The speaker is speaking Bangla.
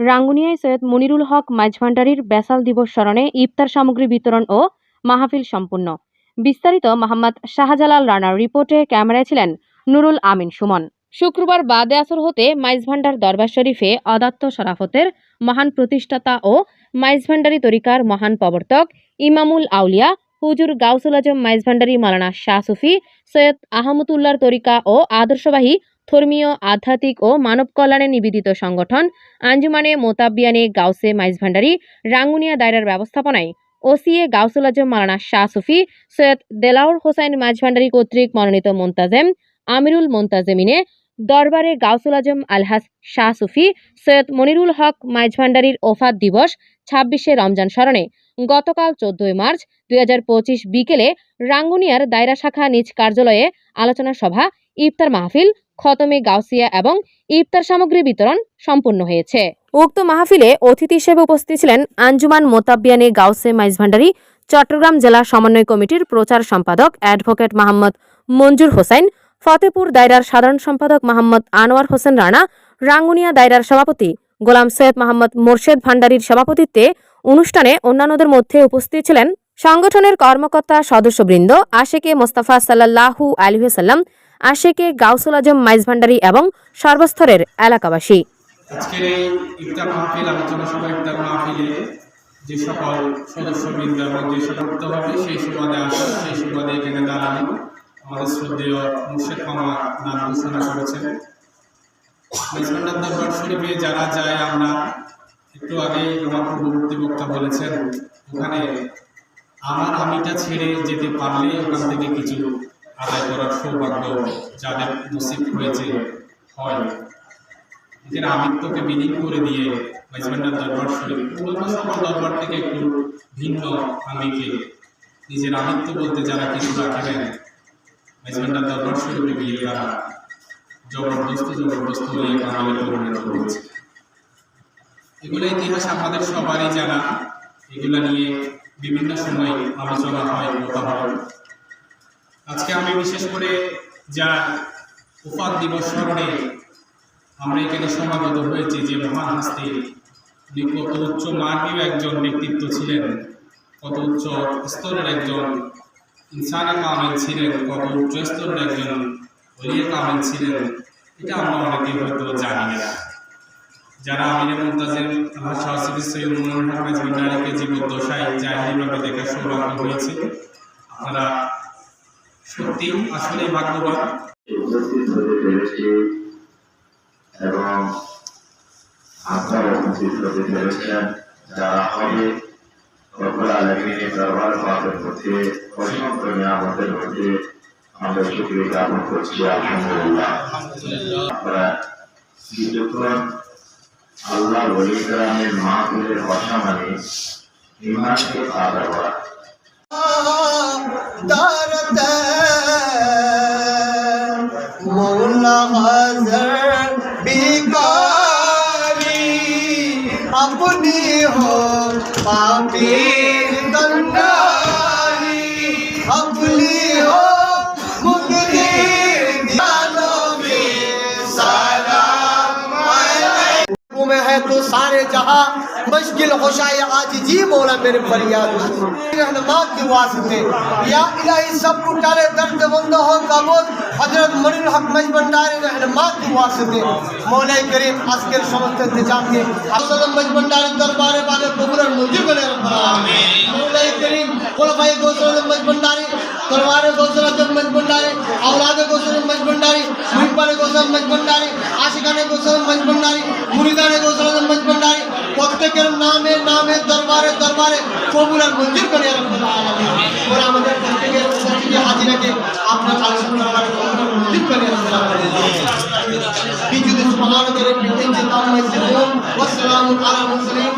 রাঙ্গুনিয়ায় সৈয়দ মনিরুল হক মাঝভান্ডারির ব্যাসাল দিবস স্মরণে ইফতার সামগ্রী বিতরণ ও মাহফিল সম্পূর্ণ। বিস্তারিত মোহাম্মদ শাহজালাল রানার রিপোর্টে ক্যামেরায় ছিলেন নুরুল আমিন সুমন। শুক্রবার বাদে আসর হতে মাইজভান্ডার দরবার শরীফে অদাত্ত শরাফতের মহান প্রতিষ্ঠাতা ও মাইজভান্ডারি তরিকার মহান প্রবর্তক ইমামুল আউলিয়া হুজুর গাউসুল আজম মাইজভান্ডারি মালানা শাহ সুফি, সৈয়দ আহমদুল্লাহর তরিকা ও আদর্শবাহী ধর্মীয়, আধ্যাত্মিক ও মানব কল্যাণে নিবেদিত সংগঠন আঞ্জুমানে মোতাব্বিয়ানে গাউসে মাইজভান্ডারি রাঙ্গুনিয়া দায়রার ব্যবস্থাপনায় ওসিএ গাউসুল আজম মালানা শাহ সুফি, সৈয়দ দেলাউর হোসাইন মাঝভান্ডারি কর্তৃক মনোনীত মোন্তাজেম, আমিরুল মোন্তাজেমিনে দরবারে গাউসুল আজম আলহাস শাহ সুফি, সৈয়দ মনিরুল হক মাইজভান্ডারির ওফাত দিবস ছাব্বিশে রমজান স্মরণে গতকাল চোদ্দই মার্চ দুই হাজার পঁচিশ বিকেলে রাঙ্গুনিয়ার দায়রা শাখা নিজ কার্যালয়ে আলোচনা সভা, ইফতার মাহফিল, খতমে গাউসিয়া এবং ইফতার সামগ্রী বিতরণ সম্পন্ন হয়েছে। উক্ত মাহফিলে অতিথি হিসেবে উপস্থিত ছিলেন আঞ্জুমান মোতাব্বিয়ানে গাউসে মাইজভান্ডারি চট্টগ্রাম জেলা সমন্বয় কমিটির প্রচার সম্পাদক অ্যাডভোকেট মোহাম্মদ মঞ্জুর হোসেন, ফতেপুর দায়রার সাধারণ সম্পাদক মোহাম্মদ আনোয়ার হোসেন রানা, রাঙ্গুনিয়া দায়রার সভাপতি গোলাম সৈয়দ মোহাম্মদ মোর্শেদ ভান্ডারীর সভাপতিত্বে অনুষ্ঠানে অন্যান্যদের মধ্যে উপস্থিত ছিলেন সংগঠনের কর্মকর্তা সদস্যবৃন্দ আশেকে মোস্তাফা সাল্লাল্লাহু আলহিহাল্লাম আশেকে গাউসুল আজম মাইজভান্ডারি এবং সর্বস্তরের এলাকাবাসী। আজকের এই ইফতার মাহফিল, আলোচনা সভা, ইফতার মাহফিলে যে সকল সদস্যবৃন্দ এবং যে সকল হবে সেই সুবাদে আসা, সেই সুবাদে এখানে দাঁড়ানো আমাদের শ্রদ্ধেয় মুর্শেদ মামা নাম ঘোষণা করেছেন। মেজবান্ডার দরবার শরীফে যারা যায়, আমরা একটু আগে আমার বক্তা বলেছেন ওখানে আমার আমিটা ছেড়ে যেতে পারলে ওখান থেকে কিছু আদায় করার সৌভাগ্য যাদের নসিব হয়েছে, হয়। নিজের আমিত্বকে বিলীন করে দিয়ে মাইজবান্ডার দরবার শরীফ সকল দরবার থেকে একটু ভিন্ন আঙ্গিকে নিজের আমিত্ব বলতে যারা কিছু রাখবেন মাইজবান্ডার দরবার শরীফে গিয়ে তারা জবরদস্ত জবরদস্ত হয়ে কামালে পরিণত হয়েছে এগুলো ইতিহাস আমাদের সবারই জানা। এগুলো নিয়ে বিভিন্ন সময় আলোচনা হয়, কথা হয়। আজকে আমি বিশেষ করে যা উপাদ দিবস স্মরণে আমরা এখানে সমাগত হয়েছি, যে মহান হাস্তি উনি কত উচ্চ মার্গীয় একজন ব্যক্তিত্ব ছিলেন, কত উচ্চ স্তরের একজন ইনসানে কামেল ছিলেন, কত উচ্চ স্তরের একজন অলিয়ে কামেল ছিলেন এটা আমরা অনেকেই হয়তো জানি না। যারা আমিরের মুমতাজের আমার সহসিবি সৈয়দ মনোহর হাফেজ ভান্ডারীকে জীবদ্দশায় জাহিরিভাবে দেখার সৌভাগ্য হয়েছে। আপনারা সত্যি আসলে ভাগ্যবান। এবং আপনারা যারা হবে নিয়ামতের মধ্যে আমরা সকলে জ্ঞাপন করছি, আলহামদুলিল্লাহ। আপনারা যখন আল্লাহ বলি গ্রামের মা ফুলের ভাষা মানে ইমানকে আদা করা। আপনি পাপীর है तो सारे जहाँ मशगिल खुशाए जी बोला मेरे फरियाद रहनुमा के वास्ते। या इलाही सबको कुटारे दर्द बंद हो कबूल। हज़रत मरिन हक मजबंडारे रहनुमा के वास्ते। मौला करीम आजकल समस्त इंतज़ाम के। असलम मजबंडारे दरबार वाले बुबरा मुझे बने मौला करीम कुल कोलबाई गोसल मजबंडारे दरबार दोस्तों जब मजबंडारे औलाद गोसल मजबंडारे मुहिबारे गोसल मजबंडारे आशिकाने दोस्तों मजबंडारे দরবারে কবুল আর মঞ্জুর করে ওরা আমাদের প্রত্যেকের প্রত্যেকে হাজিরাকে আপনার আলোচনা মঞ্জুর করে সালামু আলা মুরসালিন